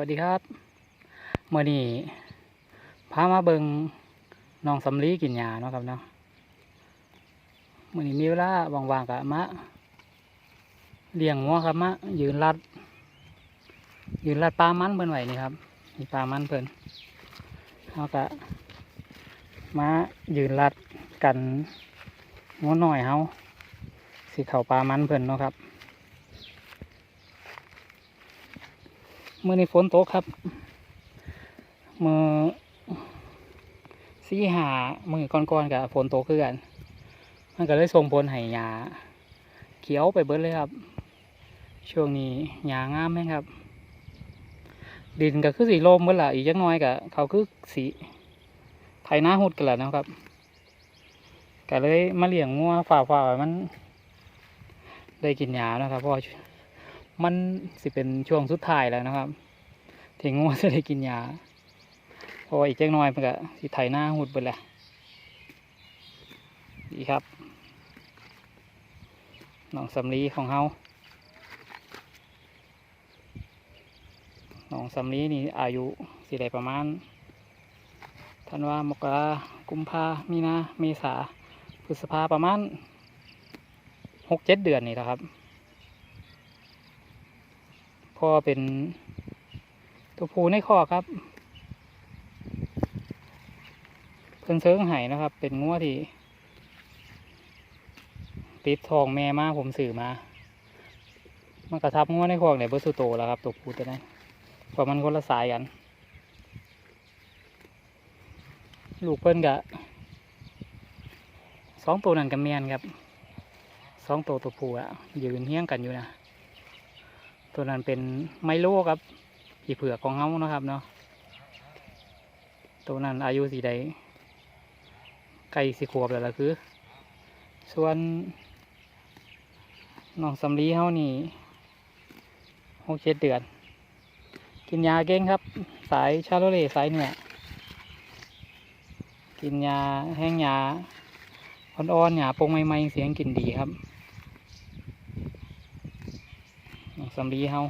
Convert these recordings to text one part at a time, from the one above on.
วัสดีครับเมื่อนี้พามาเบิงน้องสำลีกินหญ้าเนาะครับเนาะเมื่อนี้มีเวลาว่างๆกับมะเลี้ยงงัวครับมะยืนรัด ยืนรัดปลามันเพิ่นไหวนี่ครับมีปลามันเพิ่นเอากะมายืนรัดกันงัวหน่อยเฮาสิเข่าปลามันเพิ่นเนาะครับ มื่อนี้ฝนตกครับ มือสี่หามือก่อนๆกับฝนตกคือกัน มันก็เลยส่งผลให้หญ้าเขียวไปเบิดเลยครับ ช่วงนี้หญ้างามไหมครับ ดินก็คือสีลมเมื่อละอีกจักน้อยกับเขาคือสีไถนาหุดกันแหละนะครับก็เลยมาเลี้ยงงัวฝ่าฝ่าๆมัน ได้กินหญ้านะครับเพราะว่า มันสิเป็นช่วงสุดท้ายแล้วนะครับที่งัวจะได้กินยาเพราะว่าอีกจักหน้อยมันก็สิไถหน้าหุดไปแหละดีครับน้องสำลีของเฮาน้องสำลีนี่อายุสิได้ประมาณธันวามกรากุมภามีนาเมษาพฤษภาประมาณหกเจ็ดเดือนนี่แหละครับ พอเป็นตัวผู้ในคอครับ เพิ่นเซิงไห้นะครับ เป็นงัวที่ ติดทองแม่มาผมสื่อมา มันกระทับงัวในคอกเนี่ยเบอร์สุโตแล้วครับตัวผู้ตัวนั้นเพราะมันคนละสายกัน ลูกเพิ่นกะสองตัวนั่นกับเมียนครับสองตัวตัวผู้อะยืนเฮี้ยงกันอยู่นะ ตัวนั้นเป็นไมโลครับผีเผือกของเฮานะครับเนาะตัวนั้นอายุสีใดไก่สีขวบแล้วล่ะคือ ส่วนน้องสำลีเฮานี่หกเจ็ดเดือน กินยาเก่งครับ สายชาโลเลสายเหนือกินยาแห้งยาอ่อนๆหยาปงใหม่ๆเสียงกินดีครับ น้อง สำลีเฮา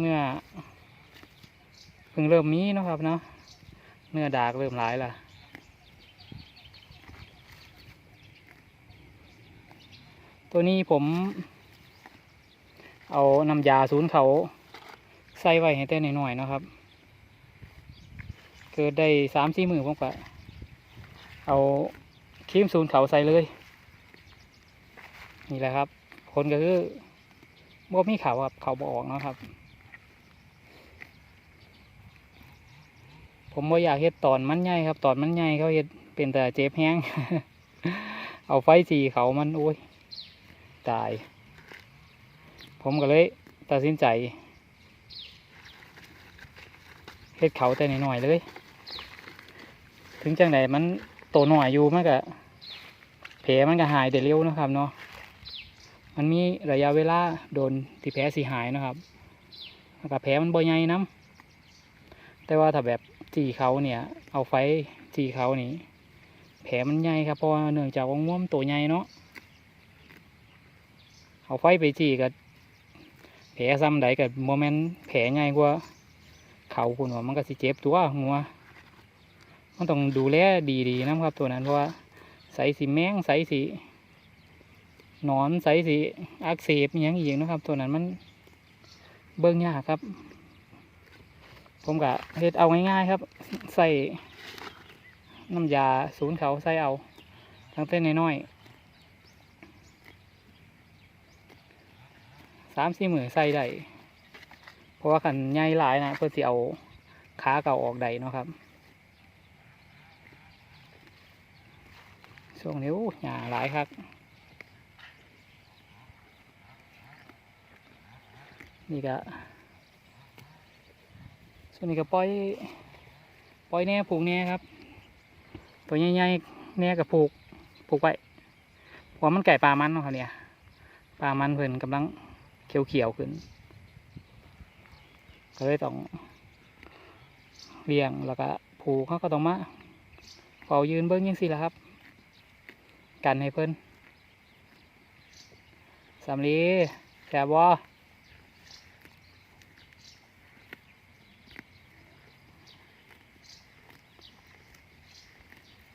เนื้อเพิ่งเริ่มมีนะครับเนาะเนื้อดากเริ่มหลายละตัวนี้ผม เอาน้ำยาศูนย์เขาใส่ไว้ให้แต่หน่อยๆนะครับ เกิดได้สามสี่มือผมก็เอาครีมศูนย์เขาใส่เลย นี่แหละครับ คนก็คือบ่มีเขาครับเขาบออกนะครับ ผมบ่อยากเฮ็ดตอนมันใหญ่ครับ ตอนมันใหญ่เขาเฮ็ดเป็นแต่เจ็บแห้ง เอาไฟสีเขามันโอ้ยตาย ผมก็เลยตัดสินใจเฮ็ดเขาแต่หน่อยๆเลย ถึงจังไหนมันโตหน่อยอยู่มันก็แผลมันก็หายได้เร็วนะครับเนาะ มันมีระยะเวลาโดนที่แผลสีหายนะครับแล้วก็แผลมันบ่ใหญ่น้ำแต่ว่าถ้าแบบจีเขาเนี่ย เอาไฟจีเขานี่แผลมันใหญ่ครับเพราะเนื่องจากว่าง่วมนตัวใหญ่เนาะเอาไฟไปจีกับแผลซ้ำใดกับโมเมนต์แผลใหญ่กว่าเขาคุณว่ามันก็สิเจ็บตัวหัวมันต้องดูแลดีๆนะครับตัวนั้นเพราะว่าใส่สีแมงใส่สี หนอนใสสีอักเสบอหยังอีกนะครับ ตัวนั้นมันเบิ่งยากครับ ผมกะเฮ็ดเอาง่ายๆครับ ใส่น้ำยาศูนย์เขาใส่เอาตั้งแต่น้อยๆสามสี่หมื่นใส่ได้เพราะว่าขันใหญ่หลายนะเพื่อที่เอาขาเก่าออกได้นะครับช่วงนี้โอ้หยาหลายครับ นี่ก็ส่วนนี้ก็ปล่อยปล่อยแน่ผูกแน่ครับ ตัวใหญ่ๆแน่กับผูกผูกไว้เพราะว่ามันไก่ปลามันเนาะครับเนี่ยปลามันเพิ่นกำลังเขียวๆขึ้น ก็เลยต้องเลี้ยงแล้วก็ผูกเขาก็ต้องมาเฝ้ายืนเบิ้งยังสิละครับ กันให้เพิ่นสำลีแสบบ่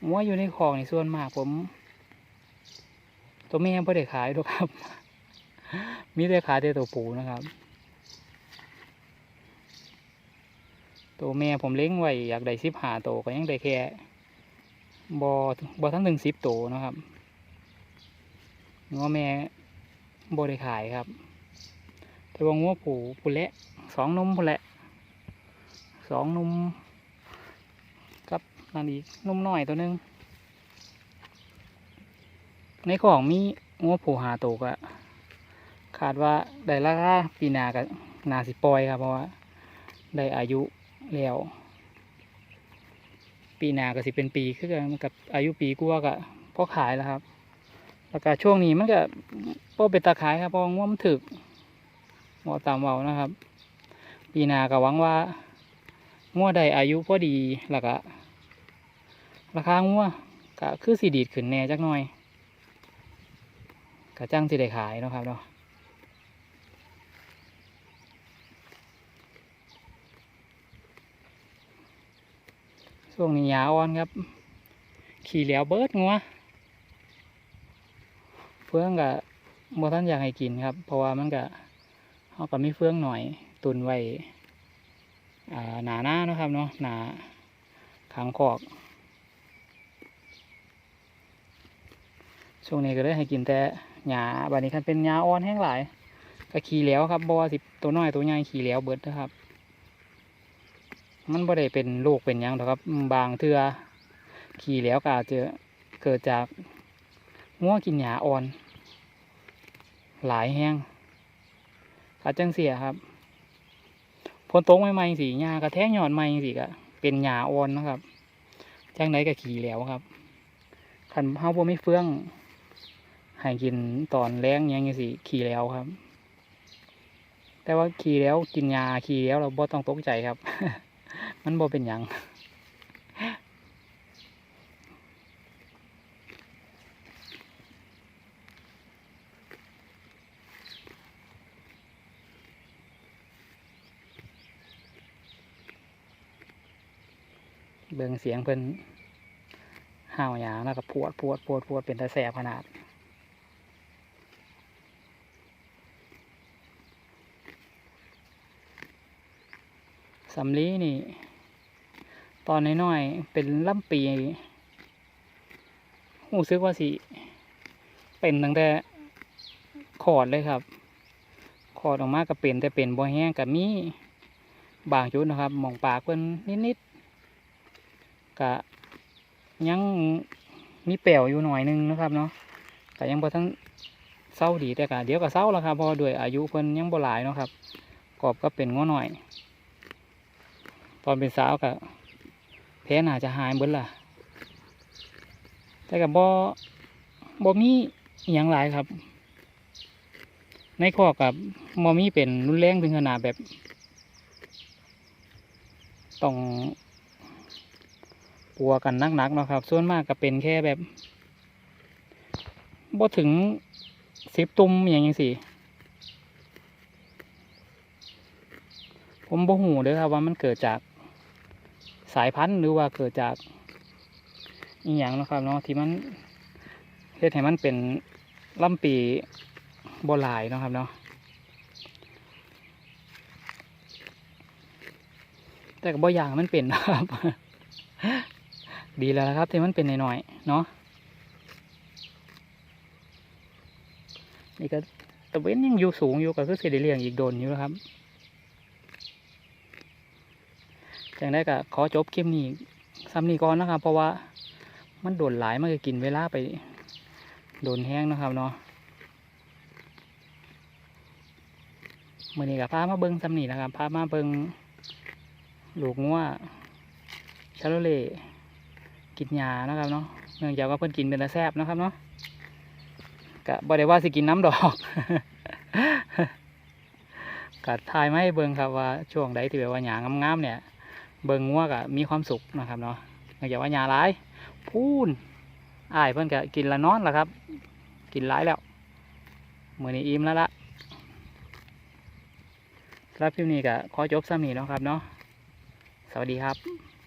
งัวอยู่ในคลองในส่วนมากผม ตัวแม่ไม่ได้ขายหรอกครับ มีแต่ขายแต่ตัวปูนะครับ ตัวแม่ผมเลี้ยงไว้อยากได้สิบหาตัวก็ยังได้แค่บอบอทั้งถึงสิบตัวนะครับงัวแม่บได้ขายครับ แต่ว่างัวผูผูเละสองนมผูเละสองนม นั่นอีกนมน้อยตัวหนึง ในของมีงัวผูหาตัวก็ขาดว่าได้ราคาปีนากับนาสิปอยครับเพราะว่าได้อายุแล้ว ปีนาก็สิเป็นปีคือกันกับอายุปีกว่าก็พอขายแล้วครับ แล้วก็ช่วงนี้มันก็พอเป็นตาขายครับเพราะว่ามันถึกหมอตามเวานะครับ ปีนาก็หวังว่างัวใดอายุพอดีแล้วก็ ราคางัวก็คือสีดีดขึ้นแหน่จักหน่อยก็จ้างสิได้ขายนะครับเนาะช่วงนี้ยาอ่อนครับ ขี่เหลียวเบิดงัวเฟืองกับบท่านอยากให้กินครับ เพราะว่ามันก็เขาก็มีเฟืองหน่อย ตุนไว้อ่าหนาหน้านะครับเนาะหนาขังคอก ช่วงนี้ก็เลยให้กินแต่หญ้าบัดนี้คันเป็นหญ้าอ่อนแห้งหลายก็ขี่เหลียวครับบ่ว่าสิตัวน้อยตัวใหญ่ขี่เหลียวเบิดนะครับ มันบ่ได้เป็นโรคเป็นยังหรอกครับ บางเทือขี่เหลียวก็อาจจะเกิดจากงัวกินหญ้าอ่อน หลายแห้งอาจจังเสียครับพนตกใหม่ๆสีหญ้ากระแทกหย่อดใหม่สิก็เป็นหญ้าอ่อนนะครับจังไดก็ขี่เหลียวครับคันเฮาบ่มีเฟื่อง ให้กินตอนแรงยังจังสิขี่แล้วครับ แต่ว่าขี่แล้วกินยาขี่แล้วเราบ่ต้องตกใจครับ มันบ่เป็นยังเบิ่งเสียงเพิ่นห้าวยาแล้วก็ปวดปวดปวดปวดเป็นตาแสบขนาด สำลีนี่ ตอนน้อยๆเป็นลำปีหูซึกว่าสิ เป็นตั้งแต่ขอดเลยครับ ขอดออกมาก็เป็นแต่เป็นบ่แห้งกับมีบางจุดนะครับมองปากเพิ่นนิดๆกะยังมีแป๋วอยู่หน่อยนึงนะครับเนาะแต่ยังบ่ทั้งเศร้าดีแต่กะเดี๋ยวก็เศร้าแล้วครับพอด้วยอายุเพิ่นยังบ่หลายเนาะครับกรอบก็เป็นง้อหน่อย อนเป็นสาวกับแพ้น่าจะหายเบิดล่ะ แต่กับบ่บ่มีอย่างหลายครับ ในข้อกับบ่มีเป็นรุนแรงถึงขนาดแบบต้องปัวกันนักๆเนาะครับ ส่วนมากก็เป็นแค่แบบบ่ถึงสิบตุ่มอย่างยังสี่ผมบ่หูเด้อครับว่ามันเกิดจาก สายพันธุ์หรือว่าเกิดจากอีหยังนะครับเนาะที่มันเฮ็ดให้มันเป็นลำปีบ่หลายนะครับเนาะแต่ก็บ่อย่างมันเป็นนะครับ ดีแล้วนะครับที่มันเป็นหน่อยๆเนาะนี่ก็ตะเว้นยังอยู่สูงอยู่ก็คือสิได้เลียงอีกโดนอยู่นะครับ จังได้ก็ขอจบคลิปนี้ซ้ำนี้ก่อนนะครับ เพราะว่ามันโดนหลายมันก็กินเวลาไป โดนแห้งนะครับเนาะมื่อนี้กับพามาเบิ้งซ้ำนี้นะครับพามาเบิ้งลูกงัวชาโลเล่กินยานะครับเนาะเนื่องจากว่าเพิ่นกินเป็นตาแซบนะครับเนาะกะบ่ได้ว่าสิกินน้ำดอกกัดทายมาให้เบิ่งครับว่าช่วงใดที่แบบว่าหยางามๆเนี่ย เบิ่งง่วก็มีความสุขนะครับเนาะอย่าว่ายาร้าย พูนอ้ายเพิ่นก็กินละนอนละครับ กินร้ายแล้วมือนี้อิ่มแล้วละสำหรับคลิปนี้ก็ขอจบซ้ำนี้เนาะครับเนาะสวัสดีครับ